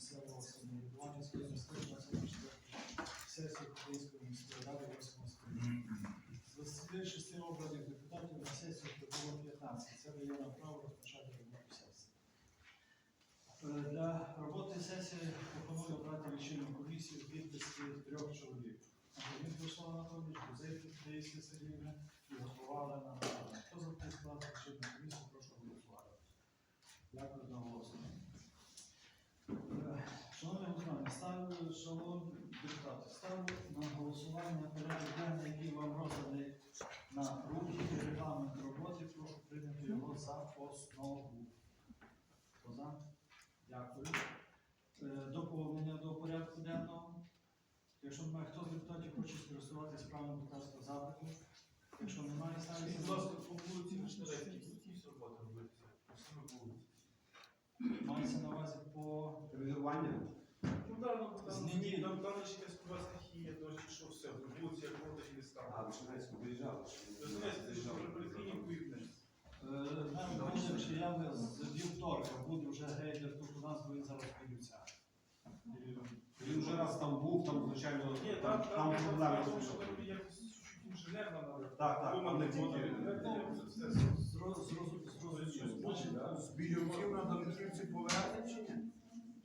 місцевого самоврядування з міської на сесії Київської міської ради 8 скликання. З 26 обраних депутатів на сесію прибуло 15. Це дає нам право розпочати роботу сесії. Е, Для роботи сесії пропоную обрати лічильну комісію підписки трьох чоловік. Антонін Руслан Анатолійович, Гузейко Таїсія Сергіївна і Готовала на Хто за цей склад лічильну комісію, прошу голосувати. Дякую за голосування. Шановні голосування, ставлю, шановні депутати, ставлю на голосування порядок денний, який вам розданий на руки регламент роботи. Прошу прийняти його за основу. Хто за? Дякую. Е, Доповнення до порядку денного. Якщо немає, хто з депутатів хоче скористуватися правом депутатського запиту? Якщо немає, ставлю. Будь ласка, по вулиці Вишневецькій, всі роботи робиться? По саме вулиці. Мається на увазі по Регулювання? Ну, да, ну, там, Зміні. там, там ще якась стихія, то що все, вулиці, як вода А, ліска. Вишневецьку виїжджали. Ж про поліклініку. Е, Нам що я з вівторка буде вже гейдер тут у нас, він зараз підуться. Він вже раз там був, там, звичайно, Ні, там, там, там проблеми. Тому що там якось чуть-чуть інженерно треба. Так, так, там не тільки. Зрозуміло. З Біюків на Донківці повернути чи ні?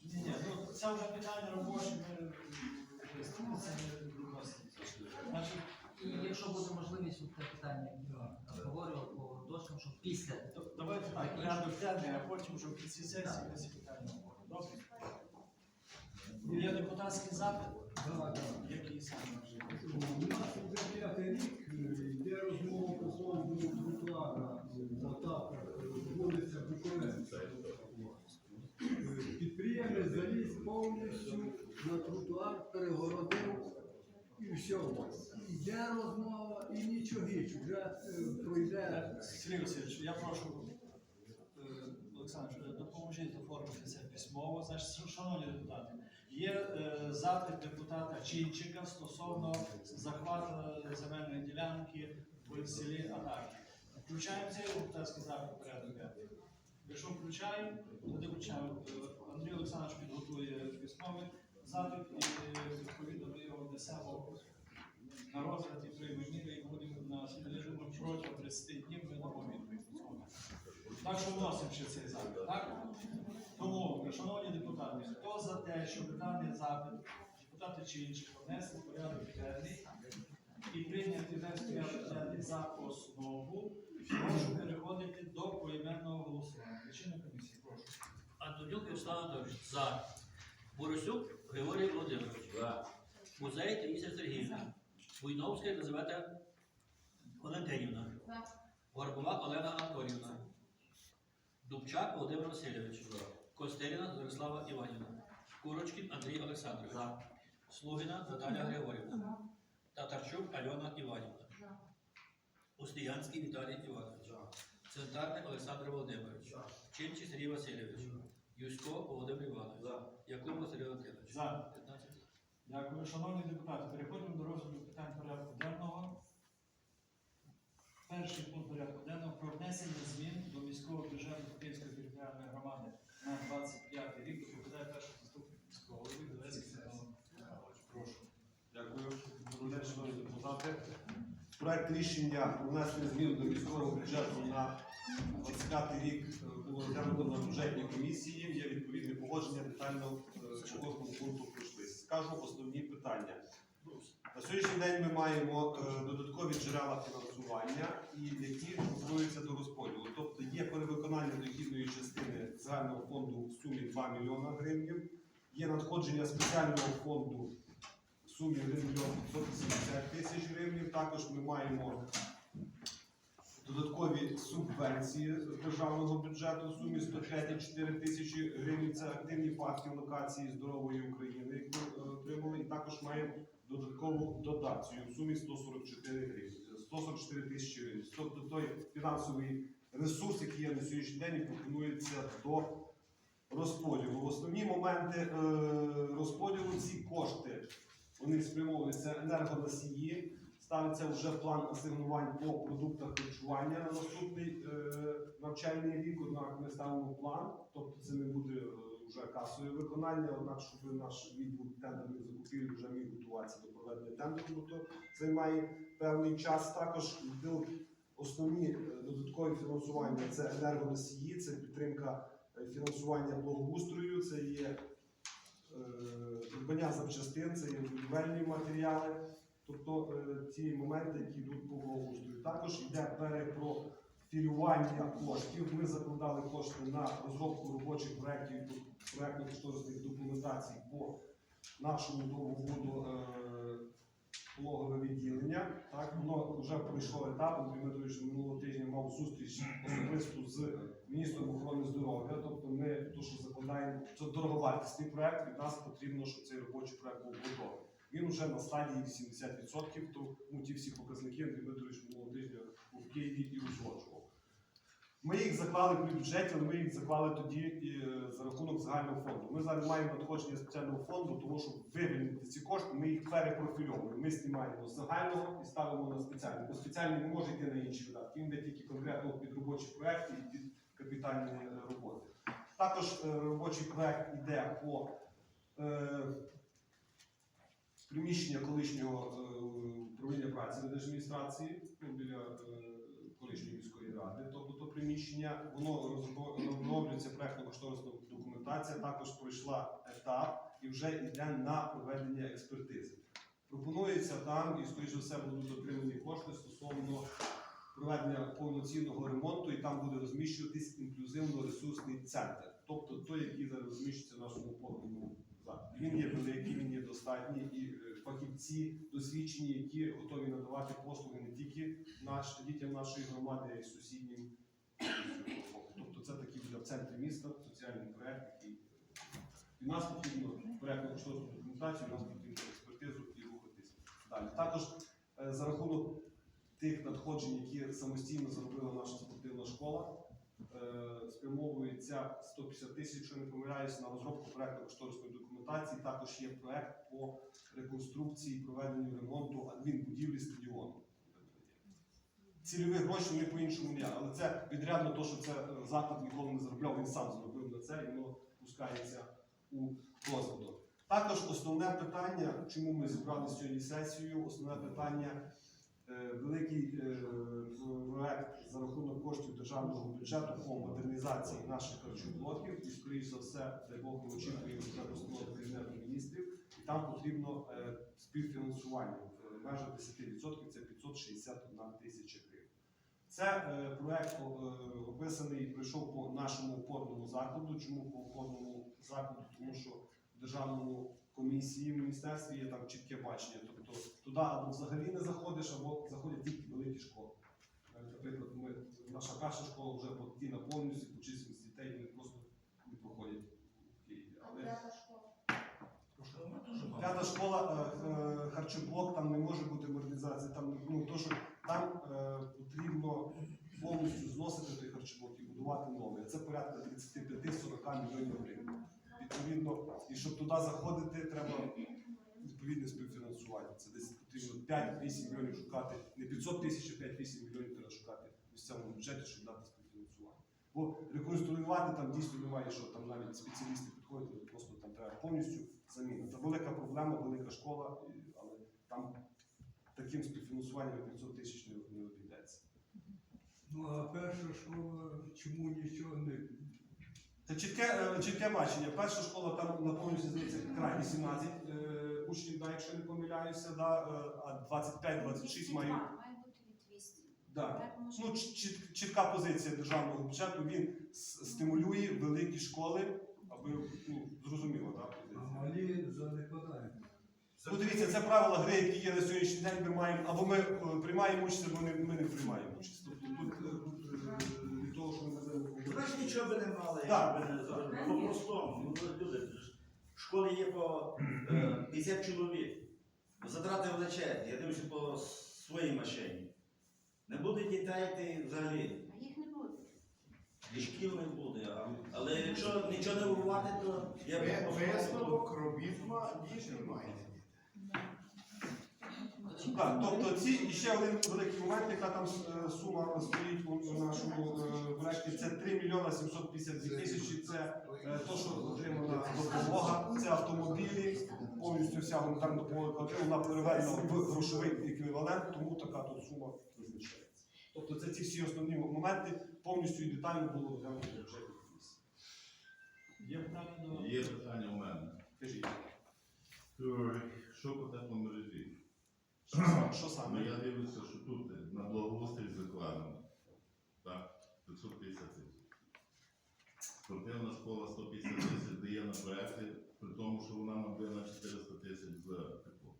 Ні, ні, ну це вже питання робоче, ми це не. Значить, І якщо буде можливість от те питання обговорювати по дошкам, щоб після давайте так, порядок денний, а потім в кінці сесії ми ці питання обговоримо. Добре? Є депутатський запит? Який саме вже? У нас вже п'ятий рік е, йде розмова по поводу тротуара тапах повністю на тротуар, перегородив і все. Йде розмова і нічого, вже е, пройде. Сергій Васильович, я прошу, е, Олександр, допоможіть оформити це письмово. Значить, шановні депутати, є е, запит депутата Чинчика стосовно захвату земельної ділянки в селі Атаки. Включаємо цей депутатський запит в порядок денний. Якщо включаємо, тоді включаємо. Андрій Олександрович підготує письмовий запит і відповідно ми його внесемо на розгляд і приймемо і будемо на слідчому протягом 30 днів ми дамо відповідь. Так що вносимо ще цей запит, так? Тому, шановні депутати, хто за те, щоб даний запит, депутати чи інші, внесли в порядок денний і прийняти весь порядок денний за основу, прошу переходити до поіменного голосування. Причина комісії, прошу. Антонюк Анатолійович. За. Борисюк Григорій Володимирович. За. Музей Таїсія Сергіївна. Буйновська Єлизавета Валентинівна. Горбова Олена Анатоліївна. Дубчак Володимир Васильович. Костеліна Зорислава Іванівна. Курочкін Андрій Олександрович. Слугіна Наталя Григорівна. Татарчук Альона Іванівна. Устоянський Віталій Іванович. Центральний Олександр Володимирович. Чинчий Сергій Васильович. Юсько Володимир Іванович. Якубов Сергій Валентинович. 15. Дякую. Шановні депутати, переходимо до розгляду питань порядку денного. Перший пункт порядку денного про внесення змін до міського бюджету Київської територіальної громади на 25 рік. Доповідає перший заступник міського голови Білецький Прошу. Дякую. Шановні депутати. Проект рішення про внесення змін до міського бюджету на 25 рік було розглянуто на бюджетній комісії. Є відповідне погодження, детально е, кожному пункту пройшли. Скажу основні питання. На сьогоднішній день ми маємо е, додаткові джерела фінансування, які пропонуються до розподілу. Тобто є перевиконання дохідної частини загального фонду в сумі 2 мільйона гривень, є надходження спеціального фонду сумі 1 мільйон 580 тисяч гривень. Також ми маємо додаткові субвенції з державного бюджету в сумі 105,4 тисячі гривень. Це активні партії локації здорової України, яку е, отримали. І також маємо додаткову дотацію в сумі 144 гривні, 144 тисячі гривень. Тобто той фінансовий ресурс, який є на сьогоднішній день, і пропонується до розподілу. Основні моменти е, розподілу ці кошти вони спрямовуються енергоносії. Ставиться вже план асигнувань по продуктах харчування на наступний е, навчальний рік. Однак ми ставимо план, тобто це не буде е, вже касове виконання, однак, щоб наш відділ тендерних закупівель вже міг готуватися до проведення тендеру, то займає певний час. Також основні е, додаткові фінансування це енергоносії, це підтримка е, фінансування благоустрою, це є придбання запчастин, це є будівельні матеріали, тобто ці ті моменти, які йдуть по благоустрою. Також йде перепрофілювання коштів. Ми закладали кошти на розробку робочих проєктів, проєктно-кошторисних документацій по нашому е, пологове відділення. Так, воно вже пройшло етап. Андрій Дмитрович минулого тижня мав зустріч особисто з міністром охорони здоров'я. Тобто ми то, що закладаємо, це дороговартісний проект. Від нас потрібно, щоб цей робочий проект був готовий. Він вже на стадії 80%, тому ті всі показники Андрій Дмитрович минулого тижня в Києві і узгоджував. Ми їх заклали при бюджеті, але ми їх заклали тоді і, е, за рахунок загального фонду. Ми зараз маємо надходження спеціального фонду, тому що вивільнити ці кошти, ми їх перепрофільовуємо. Ми знімаємо з загального і ставимо на спеціальний. Бо спеціальний не може йти на інші видатки. Він йде тільки конкретно під робочі проекти і під капітальні е, роботи. Також е, робочий проект йде по приміщення колишнього управління праці держадміністрації ну, біля колишньої міської ради. Тобто то приміщення, воно розроблюється проектно-кошторисна документація, також пройшла етап і вже йде на проведення експертизи. Пропонується там, і скоріш за все будуть отримані кошти стосовно проведення повноцінного ремонту, і там буде розміщуватись інклюзивно-ресурсний центр, тобто той, який зараз розміщується в нашому повному закладі. Він є великий, він є достатній, і е, фахівці досвідчені, які готові надавати послуги не тільки наш, дітям нашої громади, а й сусіднім. Тобто це такий буде в центрі міста соціальний проект, який і нас потрібно проєктну кошторисну документацію, нас потрібно експертизу і рухатись далі. Також е, за рахунок тих надходжень, які самостійно заробила наша спортивна школа, е, спрямовується 150 тисяч, якщо не помиляюсь, на розробку проєктно-кошторисної документації. Також є проект по реконструкції проведенню ремонту адмінбудівлі стадіону. Цільові гроші вони по-іншому не, але це відрядно то, що це е, заклад ніколи не заробляв, він сам заробив на це, і воно пускається у розвиток. Також основне питання, чому ми зібрали сьогодні сесію, основне питання е, великий е, проект за рахунок коштів державного бюджету по модернізації наших харчоблоків. І, скоріш за все, дай Бог, ми очікуємо постанову Кабінету міністрів, і там потрібно е, співфінансування в межах 10%, це 561 тисяча гривень. Це е, проект е, описаний і пройшов по нашому опорному закладу. Чому по опорному закладу? Тому що в державному комісії в міністерстві є там чітке бачення. Тобто туди або взагалі не заходиш, або заходять тільки великі школи. Наприклад, ми, наша перша школа вже постійно повністю по чисельності дітей вони просто не проходять в Києві. Але П'ята школа, е, е, харчоблок, там не може бути модернізація. Там, ну, то, що там е, потрібно повністю зносити той харчоблок і будувати новий. А Це порядка 35-40 мільйонів гривень. Відповідно, і щоб туди заходити, треба відповідне співфінансування. Це десь потрібно 5-8 мільйонів шукати, не 500 тисяч, а 5-8 мільйонів треба шукати в місцевому бюджеті, щоб дати співфінансування. Бо реконструювати там дійсно немає що, там навіть спеціалісти підходять, просто там треба повністю заміна. Це велика проблема, велика школа, але там таким співфінансуванням 500 тисяч не обійдеться. Ну а перша школа чому нічого не Це чітке, е, чітке бачення. Перша школа там на повністю здається крайні 17 е, учнів, да, якщо не помиляюся, да, е, а 25-26 мають. Має бути від 200. Да. Ну, чіт- чіт- чітка позиція державного бюджету. Він стимулює великі школи, аби ну, зрозуміло, так? малі занепадають. Ну, дивіться, це правила гри, які є на сьогоднішній день. Ми маємо або ми приймаємо участь, або не- ми не приймаємо участь. Тобто тут, е, тут е, від того, що ми будемо нічого би не мали, Так. якщо би не зробили. По-простому. Ну, люди, в школі є по е, 50 чоловік. Затрати величезні, я дивлюся по своїй машині. Не буде дітей, ти взагалі. А їх не буде. І шкіл не буде. А, але якщо нічого не вибувати, то я б Ви- Висновок робіт ма- дійсно маєте. Так, тобто ці і ще один великий момент, яка там е, сума стоїть у нашому е, проекті, це це 3 мільйона 752 тисячі. Це е, то, що отримана допомога, це автомобілі, повністю вся гуманітарна допомога, яка отримана, вона переведена в грошовий еквівалент, тому така тут сума визначається. Тобто це ці всі основні моменти повністю і детально було розглянуто в бюджетній. Є питання до Є питання у мене. Кажіть, Е, Що по тепломережі? Що саме? Що Ну, саме? я дивлюся, що тут на благоустрій закладено. Так, 550 тисяч. Спортивна школа 150 тисяч дає на проекти, при тому, що вона нам дає на 400 тисяч за тепло.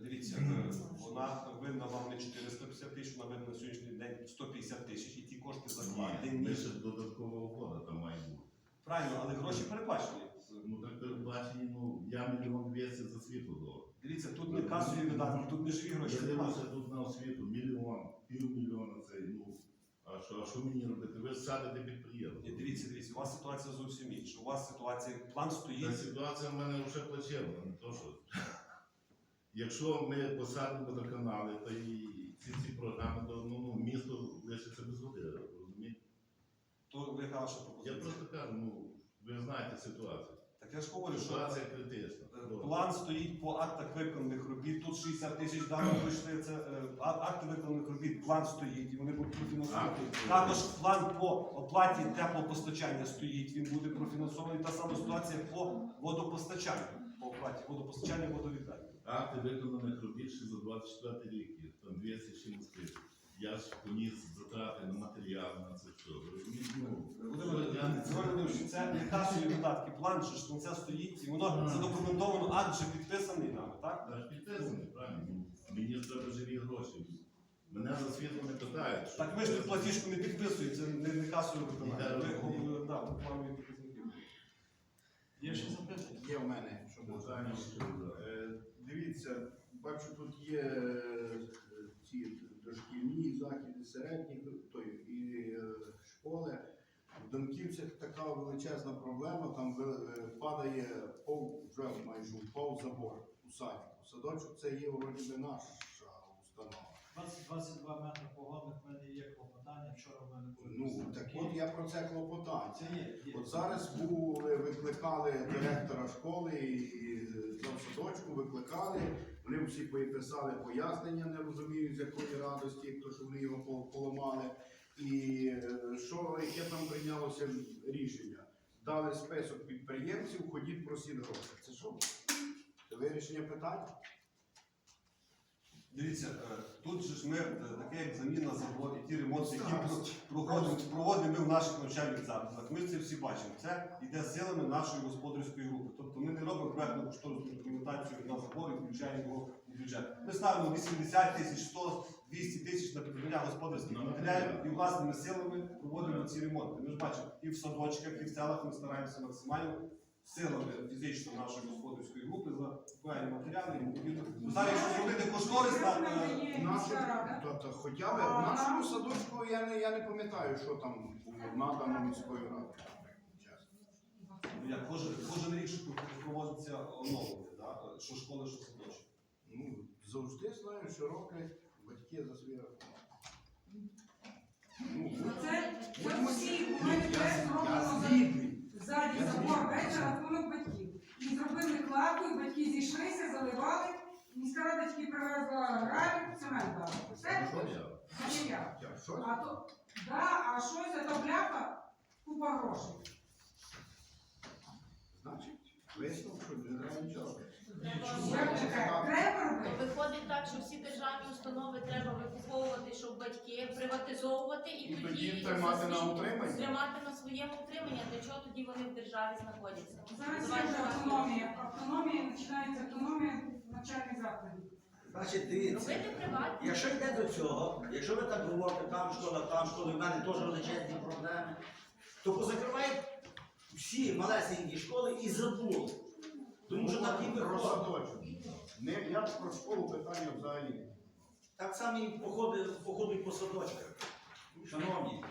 Дивіться, е, вона винна вам не 450 тисяч, вона винна на сьогоднішній день 150 тисяч, і ті кошти Ні, закладені. лише додаткова угода там має бути. Правильно, але гроші передбачені. Ну так передбачені, ну я мільйон 200 за світло дав. Дивіться, тут не касові видатки, тут не живі гроші. Я дивлюся тут на освіту, мільйон, півмільйона це, ну, а що, а що мені робити? Ви ж садите підприємство. Ні, дивіться, дивіться, у вас ситуація зовсім інша. У вас ситуація, план Та стоїть. ситуація в мене вже плачевна, не то що. Якщо ми посадимо водоканали, то і ці, ці програми, то ну, ну, місто лишиться без води, розумієте? То ви ваша Я пропозиція. просто кажу, ну, ви знаєте ситуацію. Я ж говорю, що Ситуація критична. е, план стоїть по актах виконаних робіт. Тут 60 тисяч дано пройшли. Це е, а- акти виконаних робіт, план стоїть, і вони будуть профінансовані. Також план по оплаті теплопостачання стоїть, він буде профінансований. Та сама ситуація по водопостачанню, по оплаті водопостачання водовіддання. Акти виконаних робіт ще за 24 рік, є, там 200 чимось тисяч. Я ж поніс затрати на матеріал, на це все. Ну, Володимир я не це не касові видатки, план же ж це стоїть, і воно задокументовано, акт же підписаний нами, так? Та ж підписаний, правильно. Ну, Мені ж треба живі гроші. Мене за світло не питають. що- Так ви ж тут платіжку не підписуєте, це не, не касове виконання. Я Ви розумію. говорили, да, ви планові показники. є ще запитання? Є в мене, що що да. Е, Дивіться, бачу, тут є е, ці дошкільні заклади середні той, і е, школи. В Донківцях така величезна проблема, там е, падає пов, вже майже впав забор у садіку. Садочок це є вроді наша установа. 20-22 метри погодних в мене є клопотання, вчора в мене були. Ну, так от я про це клопотаю. Це є, є. От зараз був, е, викликали директора школи і садочку, викликали. Вони всі писали пояснення, не розуміють, з якої радості, то що вони його поламали. І е, що яке там прийнялося рішення? Дали список підприємців, ходіть просіть гроші. Це що? Це вирішення питань? Дивіться, е, тут же ж ми е, таке як заміна забору, ті ремонти, які про- проводимо, проводимо ми в наших навчальних закладах. Ми це всі бачимо. Це йде силами нашої господарської групи. Тобто ми не робимо проектну кошторисну документацію на забор і включаємо його у бюджет. Ми ставимо 80 тисяч, 100, 200 тисяч на придбання господарських матеріалів і власними силами проводимо ці ремонти. Ми ж бачимо, і в садочках, і в селах ми стараємося максимально силами фізично нашої господарської групи закупаємо матеріали і відповідно. Ну, Зараз, якщо зробити кошторис на е, то, то хоча б в нашому садочку я не, я не пам'ятаю, що там було надано міською радою. Чесно. Ну, як кожен, кожен рік що проводиться оновлення, да? що школи, що садочки. Ну, завжди знаю, що роблять батьки за свій рахунок. Ну, Це, це всі ми я, теж я згідний. Ззаді забор весь за рахунок батьків. І зробили кладку, і батьки зійшлися, заливали. Міська рада тільки привезла гравій, цемент дала. Все, Що не. Я. А то, да, а щось, а то бляха, купа грошей. Значить, що? Треба робити. виходить так, що всі державні установи треба викуповувати, щоб батьки приватизовувати і, І тоді тримати на за- утриманні? тримати на своєму утриманні. Для чого тоді вони в державі знаходяться? Зараз є вже автономія. Автономія, починається автономія навчальних закладів. Значить, дивіться. Робити приватні. Якщо йде до цього, якщо ви так говорите, там школа, там школа, в мене теж величезні проблеми, то позакривають всі малесенькі школи і забули. Тому що такі про садочок. Не, я про школу питання взагалі. Так само і походи, походи по садочках. Шановні.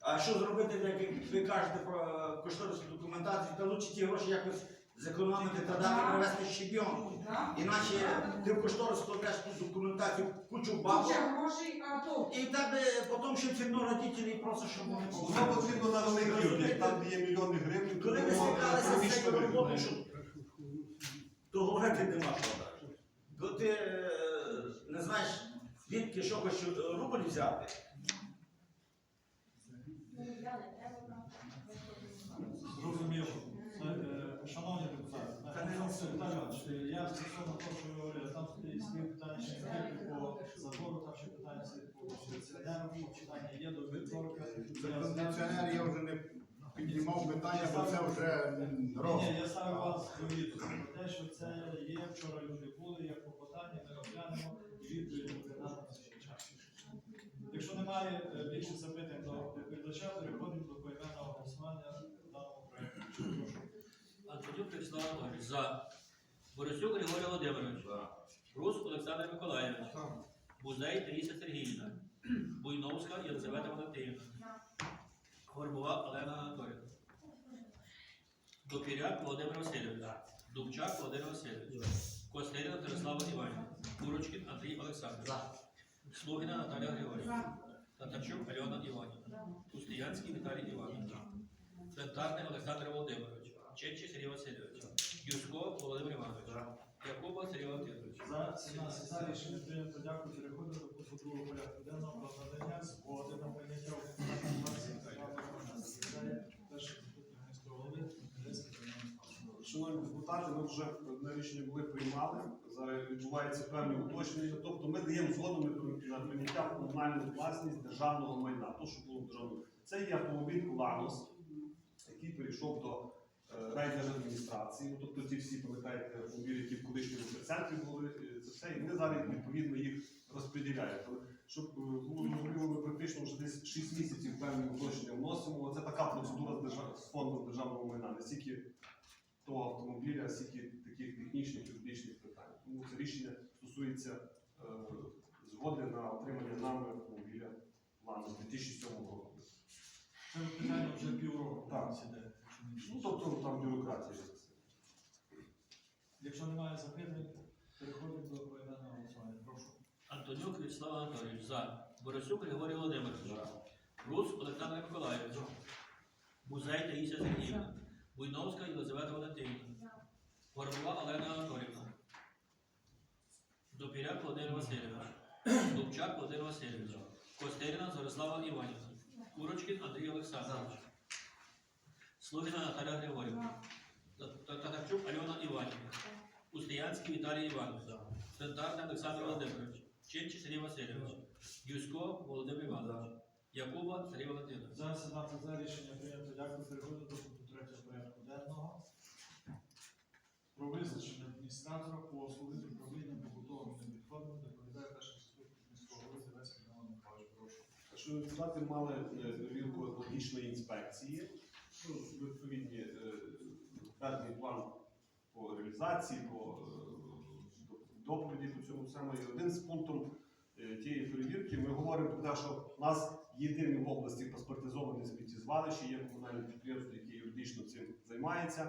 А що зробити, як ви кажете про кошторисну документацію, та лучше ті гроші якось зекономити та дати привезти щебінку. Іначе ти в кошторис складеш ту документацію, кучу бабок. Куча грошей, а то. І тебе потім ще все одно родителі просять, щоб вони Воно потрібно на великий об'єкт, там де є мільйони гривень, Коли ми стикалися з цією роботою, що то говорити нема. Що. Коли ти е, не знаєш, звідки що хочеш е, рубль взяти, Ну, я не треба брати. Зрозуміло. Це, е, Шановні депутати, Та не знаєте, Віталій я стосовно того, що ви говорили, там стоїть свої питання ще не тільки по забору, там ще питання по кондиціонерам, питання є до вівторка. За Я кондиціонер я вже не піднімав питання, бо це вже м, Ні, рок. ні, я ставлю вас до відповіді про те, що це є. Вчора люди були, є клопотання, ми розглянемо і відповідь на час. Якщо немає е, більше запитань до доповідача, переходимо до поіменного голосування даного проекту. Прошу. Антонюк Вячеслав Анатолійович. За. Борисюк Григорій Володимирович. Рус Олександр Миколаївич. Музей Таїса Сергіївна. Буйновська Єлизавета Валентинівна. Горбова Олена Анатолійовна. Допіряк Володимир Васильович. Дубчак Володимир Васильович. Костеліна Тарислава Іванівна. Курочкін Андрій Олександрович. Слугіна Наталія Григорівна. Татарчук Альона Іванівна. Устиянський Віталій Іванович. Центральний Олександр Володимирович. Чечі Сергій Васильович. Юшко Володимир Іванович. Якуба Сергій Валентинович. За 17 за рішення прийнято. Дякую. Переходимо до пункту другого порядку денного про надання згоди на прийняття у виконання засідання першого заступника міського голови Одеської. Шановні депутати, ми вже одне рішення були приймали. Зараз відбуваються певні уточнення. Тобто ми даємо згоду на на прийняття в комунальну власність державного майна. То, що було в державному. Це є автомобіль Ланос, який перейшов до е, райдержадміністрації. Ну, Тобто ці всі пам'ятаєте автомобілі, які в колишньому центрі були, е, це все. І вони зараз відповідно їх розподіляють. Але Щоб е, було ми практично вже десь 6 місяців певні уточнення вносимо. Це така процедура з, держав... з фондом державного майна. Не стільки того автомобіля, скільки таких технічних юридичних питань. Тому це рішення стосується е, згоди на отримання нами автомобіля плану з 2007 року. Це питання вже півроку. Так. Ну, тобто там бюрократія. Якщо немає запитань, переходимо до поіменного голосування. Прошу. Антонюк Вячеслав Анатолійович. За. Борисюк Григорій Володимирович. Рус Олександр Миколаївич. Музей Таїся Сергіївна. Буйновська Єлизавета Валентинівна. Горбова Олена Анатолівна. Допіряк Володимир Васильович. Дубчак Володимир Васильович. Костеліна Зорислава Іванівна. Курочкін Андрій Олександрович. Слугіна Наталя Григорівна. Та- Татарчук Альона Іванівна. Устиянський Віталій Іванович. Центарний Олександр Володимирович. Чинчі Сергій Васильович. Юсько Володимир Іванович. Якуба Сергій Валентинович. За 17 за рішення прийнято. Дякую. Переходимо до пункту третього порядку денного. Про визначення адміністратора послуги з управління побутовими відходами доповідає перший заступник міського голови Зеленський Роман Михайлович. Прошу. Що депутати мали е, перевірку екологічної інспекції, ну, відповідні певний план по реалізації, по е, доповіді по цьому всьому. І один з пунктів е, тієї перевірки ми говоримо про те, що в нас єдине в області паспортизоване сміттєзвалище, є комунальне підприємство, яке юридично цим займається.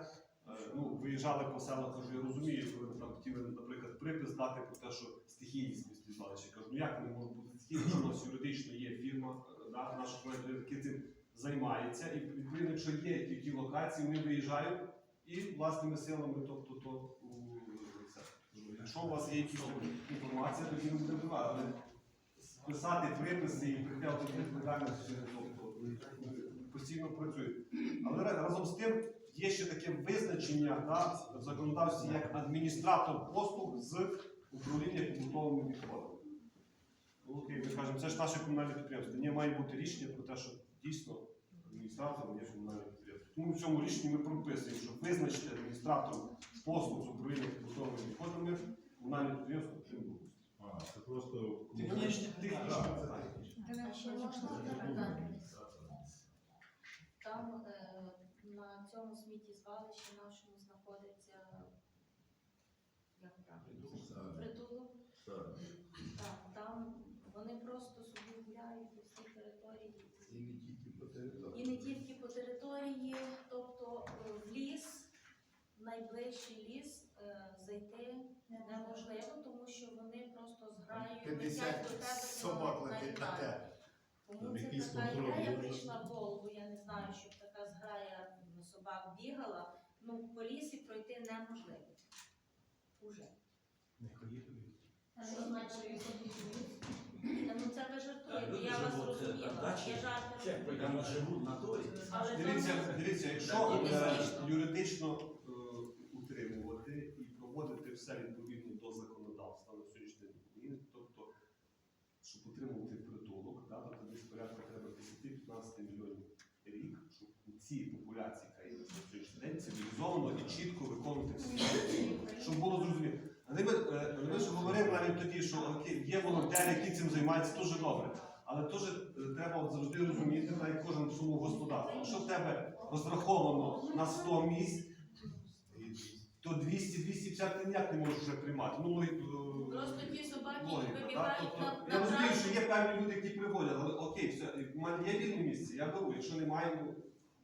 Е, Ну, виїжджали по селах, кажу, я розумію, коли там хотіли, наприклад, припис дати про те, що стихійні сміттєзвалища. Кажу, ну як вони можуть бути стихійні, що у нас юридично є фірма, да, наша яка цим займається. І відповідно, якщо є такі локації, вони виїжджають і власними силами, тобто, то це. Якщо у вас є якісь інформація, тоді не буде впливати. Але писати приписи і притягувати до відповідальності, тобто постійно працюють. Але разом з тим є ще таке визначення да, в законодавстві як адміністратор послуг з управління побутовими відходами. Ну, Окей, ми кажемо, це ж наше комунальне підприємство. Ні, має бути рішення про те, що дійсно адміністратором є комунальне підприємство. Тому в цьому рішенні ми прописуємо, що визначити адміністратором послуг з управління побутовими відходами комунальне підприємство Кримбуд. А, це просто Технічні технічні питання. Там е, на цьому сміттєзвалищі нашому знаходиться як правильно? Притулок. Так, там вони просто собі гуляють по всій території. І не тільки по території. Не тобто е, в ліс найближчий ліс е, зайти неможливо, тому що вони просто зграють 50 летять до тебе собак на летить на те. Тому Там це якийсь така контроль ідея є. прийшла в голову. Я не знаю, щоб така зграя собак бігала. Ну, по лісі пройти неможливо. Уже. Що Та ну це ви жартуєте, я вас зрозуміла. Я жарти розумію. Там живуть на торі. Але Дивіться, дивіться, якщо е, юридично е, утримувати і проводити все відповідно до законодавства на сьогоднішній день України, тобто, щоб утримувати притулок, да, тобто десь порядка треба 10-15 мільйонів рік, щоб у цій популяції, є на сьогоднішній день, цивілізовано і чітко виконувати всі щоб було зрозуміло. Ми, е, ж говорили навіть тоді, що окей, є волонтери, які цим займаються, дуже добре. Але теж е, треба завжди розуміти, навіть кожен в своєму господарстві. Якщо в тебе розраховано на 100 місць, то 200-250 ти ніяк не можеш вже приймати. Ну, е, Просто ті собаки вибігають Тобто, на, я розумію, що є певні люди, які приводять, але окей, все, в мене є вільне місце, я беру, якщо немає, ну,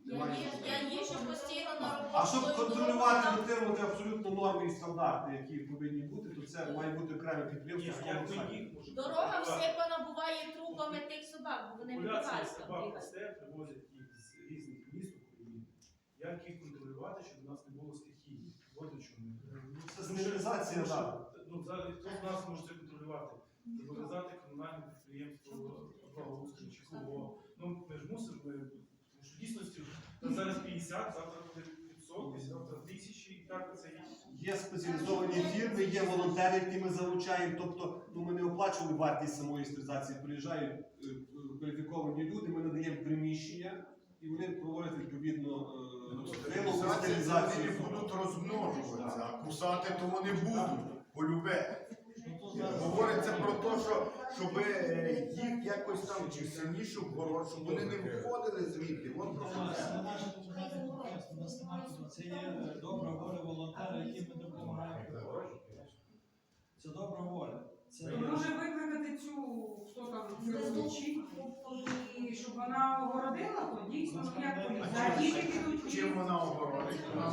Я, немає. їж- я їжджу постійно на роботу. А щоб контролювати, дотримувати абсолютно норми і стандарти, які повинні бути, то це має бути окреме підприємство. з Як їх можете Дорога контролювати? всипана буває трупами тих собак, бо вони Популяція вибігають там собак бігають. росте, привозять їх з різних міст України. Як їх контролювати, щоб у нас не було стихії? От до чому. Це стерилізація, що, так. Ну, зараз хто з нас може це контролювати? Зобов'язати комунальне підприємство благоустрою чи кого. Ну, ми ж мусимо, ми- тому дійсності зараз 50, завтра буде 500, завтра 1000, і так це є. Є спеціалізовані фірми, є волонтери, які ми залучаємо. Тобто, ну ми не оплачували вартість самої стерилізації. Приїжджають е, е, кваліфіковані люди, ми надаємо приміщення і вони проводять відповідно е, Стерилізація, вони будуть розмножуватися, а кусати то вони будуть, полюбе. Говориться про те, що щоб е, їх якось там чи сильніше вгород, щоб вони не виходили звідти. Вон про У що нас це. є добра воля волонтера, яким ми допомагаємо. Це добра воля. Це може викликати цю, хто там, і щоб вона огородила, то дійсно, ну як поліція. Чим вона на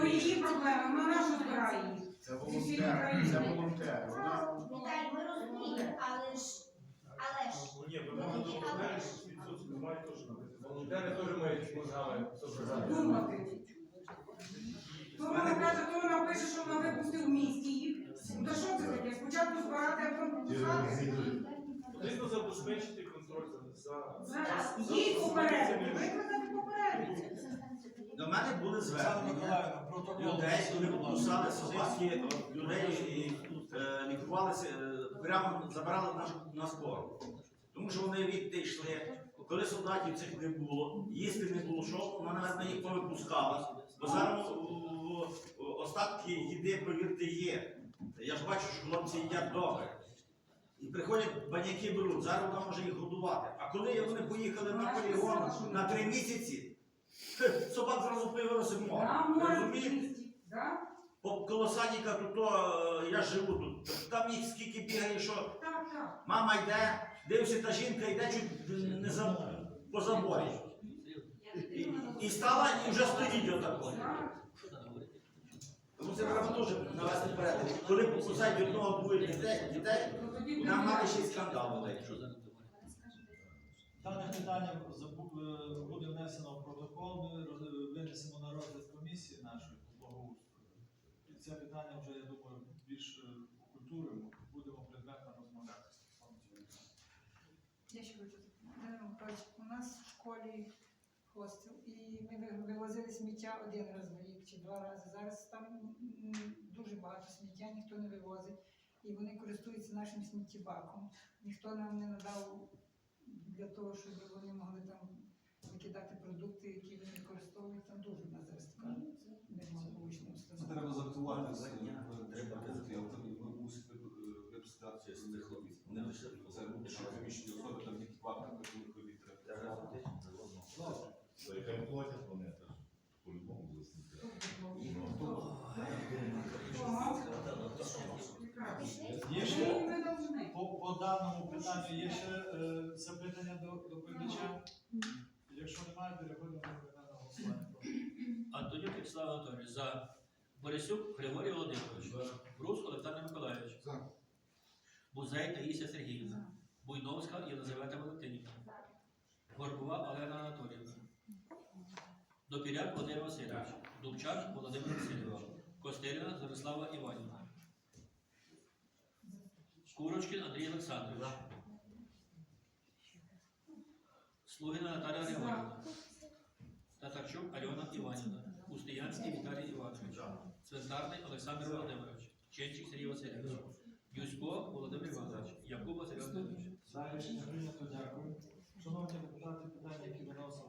то її проблема, вона нашу збирає. Це волонтер, це волонтер. Вона Віталій, ми розуміємо, але ж, але ж, Ні, ви можете волонтери, що відсутні, немає теж. Волонтери теж мають мозгами Думати. То вона каже, то вона пише, що вона випустила в місті їх. Ну, Та що це таке? Спочатку збирати, а потім пускати. Потрібно забезпечити контроль за, за, попередити, викликати попередити. До мене були звернення. Людей, коли покусали собаки, людей і е, лікувалися, е, прямо забирали на, на скору. Тому що вони відти йшли. Коли солдатів цих не було, їсти не було що, вона навіть їх повипускали. Бо зараз остатки їди, повірте, є. Я ж бачу, що хлопці їдять добре. І приходять баняки беруть, зараз вона може їх годувати. А коли вони поїхали на полігон на три місяці, собак зразу появилося море. Да? По колосаніка тут, то, е, я живу тут. Там їх скільки бігає, що Так, так. мама йде, дивишся, та жінка йде чуть не за, по заборі. І, і стала і вже стоїть отако. Тому це треба теж навести порядок. Коли покусають одного двоє дітей, дітей Ну, нам мати ще й скандал буде. Дане питання е, буде внесено ми винесемо на розгляд комісії нашої по благоустрою. Це питання вже, я думаю, більш е, окультуримо, будемо предметно розмовляти. Я ще хочу Володимир у нас в школі хостел, і ми вивозили сміття один раз в рік чи два рази. Зараз там дуже багато сміття, ніхто не вивозить, і вони користуються нашим сміттєбаком. Ніхто нам не надав для того, щоб вони могли там викидати продукти, які вони використовують. Там дуже в нас зараз така неблагополучна Це установа. треба зактувати з Треба ми мусимо е, випускати з них робіт. Не лише Це внутрішньо приміщені особи, там тільки два робіт треба. То і платять вони теж. По-любому буде Є ще по, по даному питанню є ще е, запитання до доповідача? Якщо немає, переходимо до питання голосування. Антонюк Вячеслав Анатолійович за Борисюк Григорій Володимирович. Брус Олександр Миколаївич. Бузей Таїсія Сергіївна. Буйновська Єлизавета Валентинівна. Горбова Олена Анатоліївна. Допіряк Володимир Васильович. Дубчак Володимир Васильович. Костеріна Зорислава Іванівна. Курочкін Андрій Олександрович. Слугіна Наталія Григорівна. Татарчук Альона Іванівна. Устиянський Віталій Іванович. Цвинтарний Олександр Володимирович. Ченчик Сергій Васильович. Юсько Володимир Іванович. Якуба Сергій Володимирович. За рішення прийнято, дякую. Шановні депутати, питання, які виносились